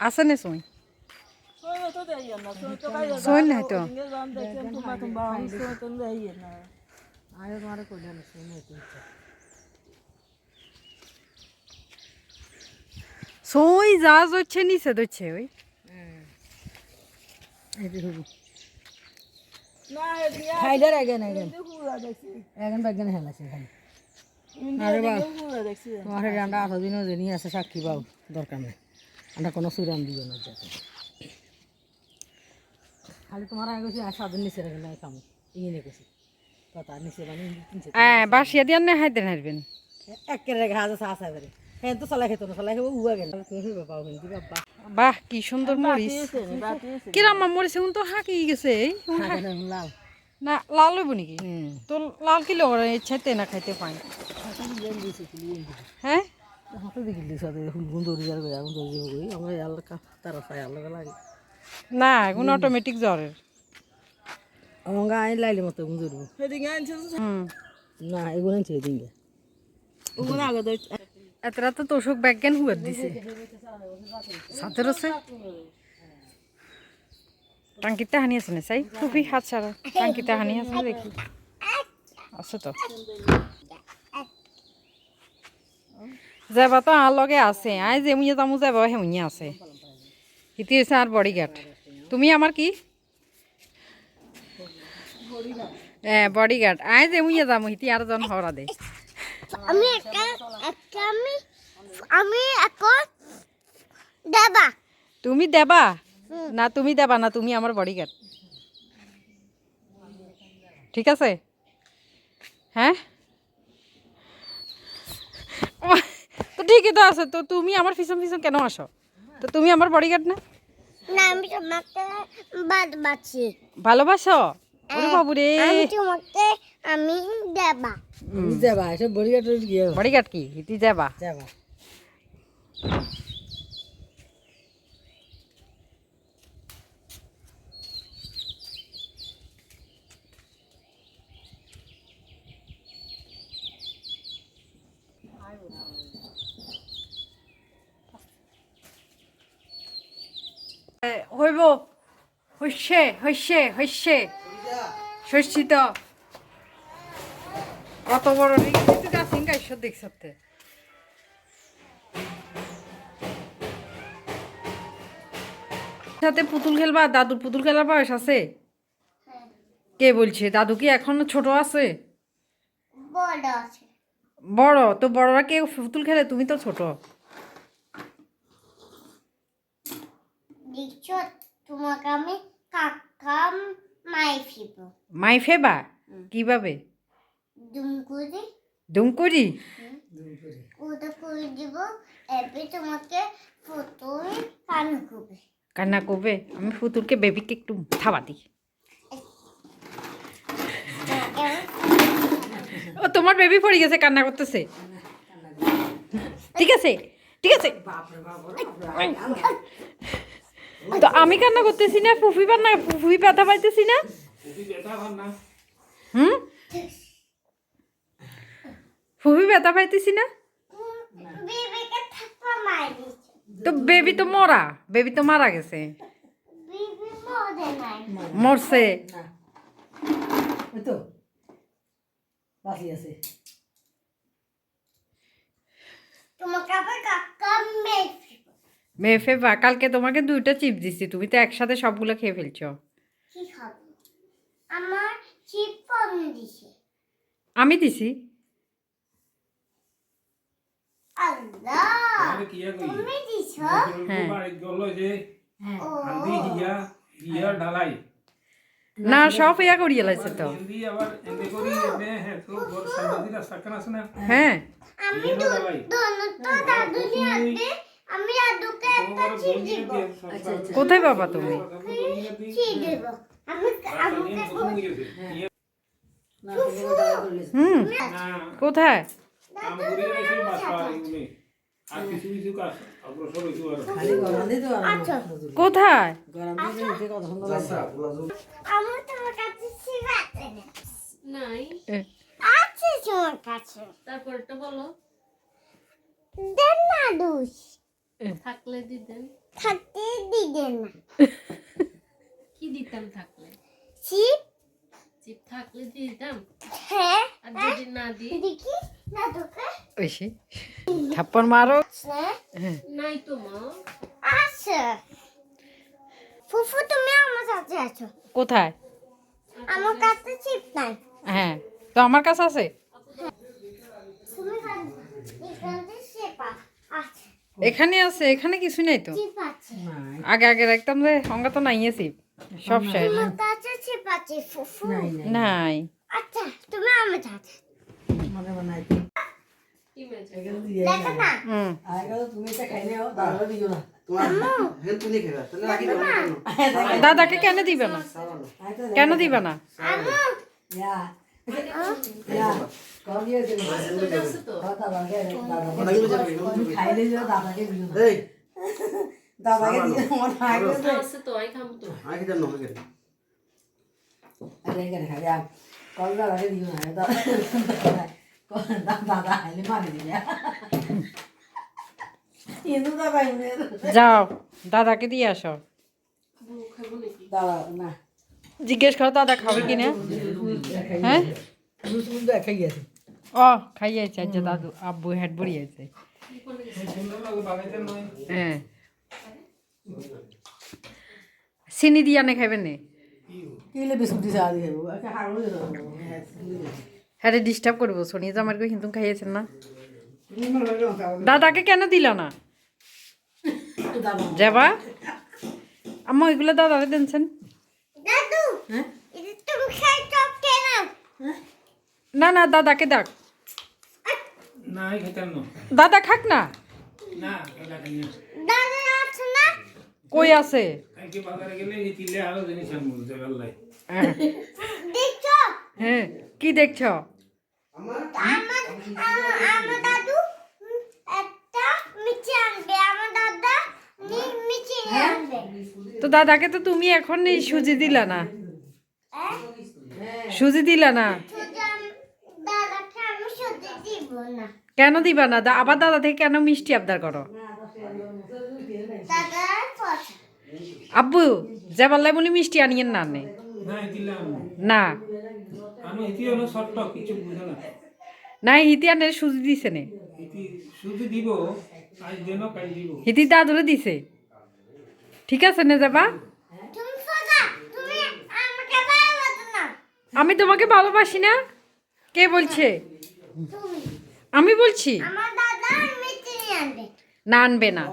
আছে নে চুই Soy to de ahí, no, soy to de ahí. Soy na to. Tinga zan de ken tu ma tum ba, soy to de ahí na. আরে তোমার কইলাম শুনে তুইছে চুই যা জচ্ছে নিচে দচ্ছে ওই এই যে হুবু Na dia খাইদার আগে না আগে de hura de si. এখন বাগেন হেলাছে. তোমার রান্না আঠারো দিনও আছে সাক্ষী পাও দরকার নেই আমরা কোনো সুরান দিও না যাতে। খালি তোমার আগে গেছি সাদের নিচে রাখে নাই কামো ইয়ে গেছি কথা নিচে মানে হ্যাঁ বাসিয়া দিয়ে না হাইতে হারবেন একের হাজার চা আসা বেড়ে হ্যাঁ তো চালাই খেতো না চালাই খেবো উয়া গেল। বাহ কি সুন্দর মরিচ. কিরাম মরিচ এখন তো হাঁকি গেছে লাও না লাল। হইব নাকি? হুম। তো লাল কিলো করে ইচ্ছাতে না খাইতে পাই হ্যাঁ? না এখন অটোমেটিক জ্বরের। লাইলে মতো না এগুলো তো ব্যাজ্ঞান দিছে। সাথে রসে টাঙ্কিতে হানি আছে না চাই খুবই হাত ছাড়া। টাঙ্কিতে হানি আছে দেখি। আছে তো। যাবা তো আর লগে আছে। আই যে মুইয়া তামু যাবা হেমুইয়া আছে। ইতি হয়েছে আর বডিগার্ড তুমি আমার কি? হ্যাঁ বডিগার্ড আই যে মুইয়া যামু হিতি আর জন হরা দে। আমি একটা একটা আমি আমি এখন দেবা। তুমি দেবা? না তুমি দেবা না তুমি আমার বডিগার্ড ঠিক আছে? হ্যাঁ তো ঠিকই তো আছে? তো তুমি আমার পিছন পিছন কেন আসো? তো তুমি আমার বডিগার্ড না? না আমি তোমাকে ভালোবাসি। ভালোবাসো? ওরে বাবু রে আমি তোমাকে আমি দেবা। দেবা এসব বডিগার্ড কি? বডিগার্ড কি? হিতি দেবা। যাবা এ, হইব হইছে হইছে হইছে শস্যি তো কত বড় রিক্সি গাছিং গাইছ দেখছতে সাথে পুতুল খেলবা? দাদুর পুতুল খেলার বয়স আছে? কে বলছে? দাদু কি এখনও ছোট আছে? বড় আছে। বড়? তো বড়রা কে পুতুল খেলে? তুমি তো ছোট। দেখছ তোমাকে আমি কাকা মাই ফিব মাই ফেবা? কীভাবে? দুম করে দুম করি ওটা করে দিব এবার তোমাকে ফটো কান করবে কান্না করবে আমি পুতুলকে বেবিকে একটু থাবা দিই। ও তোমার বেবি পড়ে গেছে কান্না করতেছে। ঠিক আছে ঠিক আছে। তো আমি কান্না করতেছি না ফুফি না ফুফি ব্যথা পাইতেছি না? হুম? ফুফি ব্যথা পাইতেছি না? তো বেবি তো মরা বেবি তো মারা গেছে। বিবি মরে নাই মরছে তোমাকে আবার কাকা মেয়ে মেয়ে ফেবা কালকে তোমাকে দুইটা চিপ দিছি তুমি তো একসাথে সবগুলো খেয়ে ফেলছো। কি খাব আমার চিপ পন দিছে। আমি দিছি। আল্লাহ তুমি হ্যাঁ। হিয়া। হিয়া। ঢালাই। না সব ইয়া করিয়ে লাইছে তো। হ্যাঁ হ্যাঁ। আমি ঢালাই দোনো তো দাদু নিয়ে আসবে আমি দাদুকে একটা চিপ দিব। কোথায় বাবা তুমি? চিপ দেব। আমি আমাকে দাদা করলে হুম। কোথায়? আচ্ছা। কোথায়? বলো। দেন না দুষ। থাকলে দিতেন? থাকতে দিবেন না। কি দিতাম থাকলে? চিপ। চিপ থাকলে দিতাম? হ্যাঁ। আর যদি না দিই? দেখি না তোকে। ঐশী থাপ্পড় মারো। নাই তো মা। আছে ফুফু তুমি আমার কাছে আছো। কোথায়? আমার কাছে চিপ নাই। হ্যাঁ তো আমার কাছে আছে? তুমি এখানে আছে এখানে আছে এখানে কিছু নাই তো। আগে আগে রাখতাম যে অঙ্গা তো নাই আছি সব শেষ। নাই আচ্ছা তুমি আমার মনে? দাদাকে কেন দিবে না? কেন দিবে না? যাও দাদাকে দিয়ে আসো। জিজ্ঞেস করো দাদা খাবে কি না হ্যাঁ? ও খাইয়েছে আজ দাদু আব্বু হেড বড়িয়েছে। হ্যাঁ। চিনি দিয়া নে খাইবে। নে হারো হ্যাঁ ডিস্টার্ব করব সোনিয়া জামার কই কিন্তু খাইয়েছেন না। দাদাকে কেন দিল না? যাবা? আম্মা ওইগুলো দাদাকে দেনছেন হ্যাঁ না না দাদাকে ডাক দাদা খাক না কই আছে হ্যাঁ। দেখছ হ্যাঁ কি দেখছ তো দাদাকে তো তুমি এখন এই সুজি দিলা না হ্যাঁ? সুজি দিলা না? কেন দিবা না? দা- আবার দাদা থেকে কেন মিষ্টি আবদার করো? আব্বু যাবার বলি মিষ্টি আনিয়েন না নে না এই তিলে না। আমি এটি হলো শর্ট কিছু বুঝে না। না হিতি আনে সুজি দিছে নে। হিতি দাদুরে দিছে। ঠিক আছে নে যাবা তুমি সোজা তুমি আমাকে ভালোবাসো না আমি তোমাকে ভালোবাসি না? কে বলছে? আমি বলছি। না আনবে না।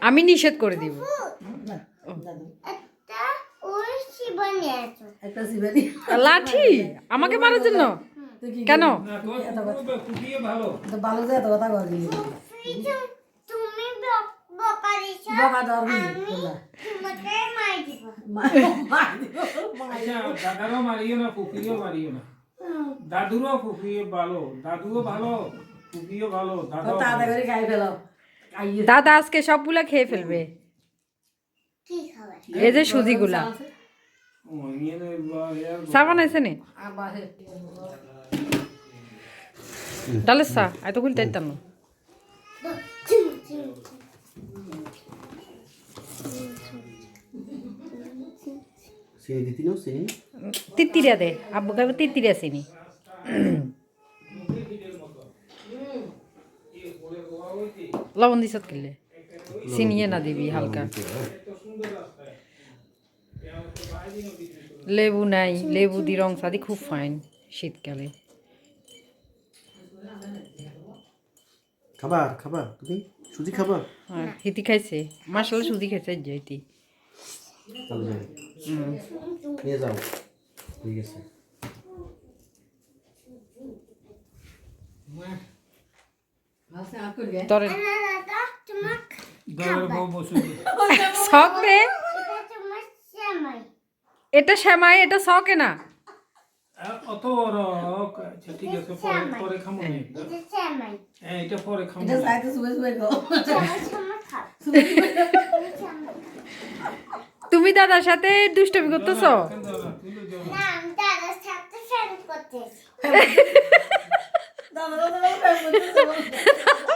আমি নিষেধ করে দিব। লাঠি? আমাকে মারার জন্য? কেন? ভালো তো ভালো যায় তো কথা কর দিলি ফ্রিজে তুমি ব- বকা আচ্ছা দাদারও মারিও না ফুফিও মারিও না। দাদুরও ফুফিও ভালো দাদুও ভালো ফুফিও ভালো দাদাও তাড়াতাড়ি খাই ফেলো। দাদা আজকে সবগুলা খেয়ে ফেলবে। এই যে সুজিগুলা। ও, নিয়ে নে, বা- এর চা বানাইছে নি। চিনি দিতি নাও চিনি তিত্তিরিয়া দে। আব্বু খাবে তিত্তিরিয়া চিনি লবণ দিছত কিলে? চিনিয়ে না দিবি হালকা। লেবু নাই। লেবু দি রং সাদি খুব ফাইন শীতকালে। খাবা খাবা তুমি? সুজি খাবা? হ্যাঁ হিতি খাইছে। মাসাল সুদি খাইছে যাইতি। নিয়ে যাও। ঠিক আছে। তোর শখ রে। এটা শ্যামাই। এটা শখে না। অত বড় আচ্ছা ঠিক আছে পরে পরে খামো নে। এটা জামাই হ্যাঁ এটা পরে খামো এটা সাইতে সুবে সুবে গো। জামাই তোমার খাও জামাই। তুমি দাদার সাথে দুষ্টমি করতেছ? কেন দাদা, তুইও যাও না। না আমি দাদার সাথে ফ্রেন্ড করতেছি। দাদা দাদা দাদা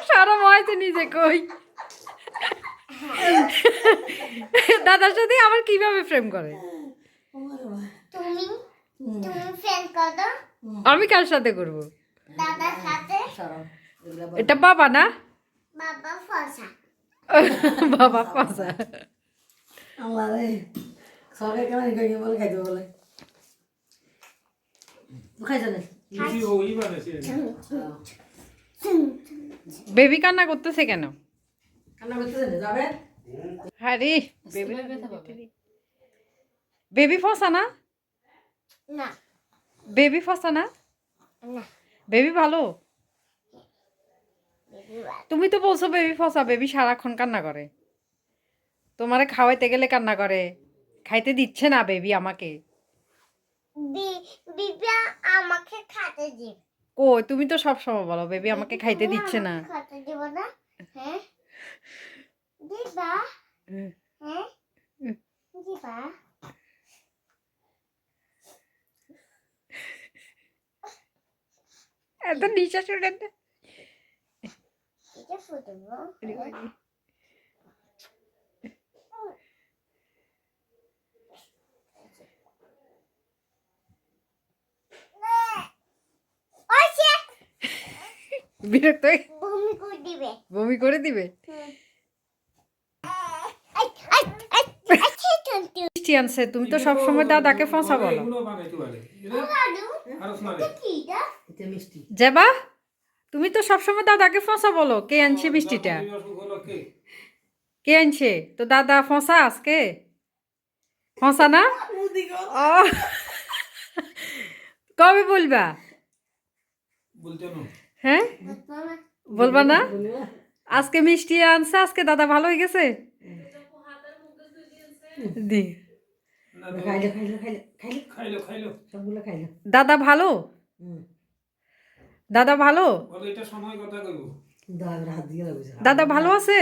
সারা ময়তে নিজে কই? দাদার সাথে আবার কীভাবে প্রেম করে? তুমি? তুমি ফ্রেন্ড করো? আমি কার সাথে করব? দাদার সাথে? এটা বাবা না? বাবা ফসা। বাবা পাশা আল্লাহ রে বলে খাইতে বলে? না? বেবি কান্না করতেছে কেন? কান্না করতেছে না যাবে? আরে বেবি বেবি ফসা না? না। বেবি ফসা না? না। বেবি ভালো? তুমি তো বলছো বেবি ফসা বেবি সারাক্ষণ কান্না করে। তোমারে খাওয়াইতে গেলে কান্না করে। খাইতে দিচ্ছে না বেবি আমাকে। আমাকে খেতে দিব। ও তুমি তো সব সময় বলো বেবি আমাকে খাইতে দিচ্ছে না। আমাকে দিব না? হ্যাঁ? দিবা? হ্যাঁ? দিবা? এত নিঃশ্বাস উঠে এটা ফুটবো বিরক্ত হয়ে ভূমি করে দিবে। বমি করে দিবে? আই আই আই তন্তু মিষ্টি আনছে তুমি তো সব সময় দাদাকে ফসা বলো। এটা তুমি তো সবসময় দাদাকে ফসা বলো কে আনছে মিষ্টিটা? কে? আনছে? তো দাদা ফসা আজকে? ফসা না? ও। কবে বলবা? বলতে না হ্যাঁ? বলবা না আজকে মিষ্টি আনছে আজকে দাদা ভালো হয়ে গেছে? দি। না তো খাইলে খাইলে খাইলে খাইলে। খাইলো খাইলো। সবগুলো খাইলে। দাদা ভালো? দাদা ভালো? দাদা ভালো আছে?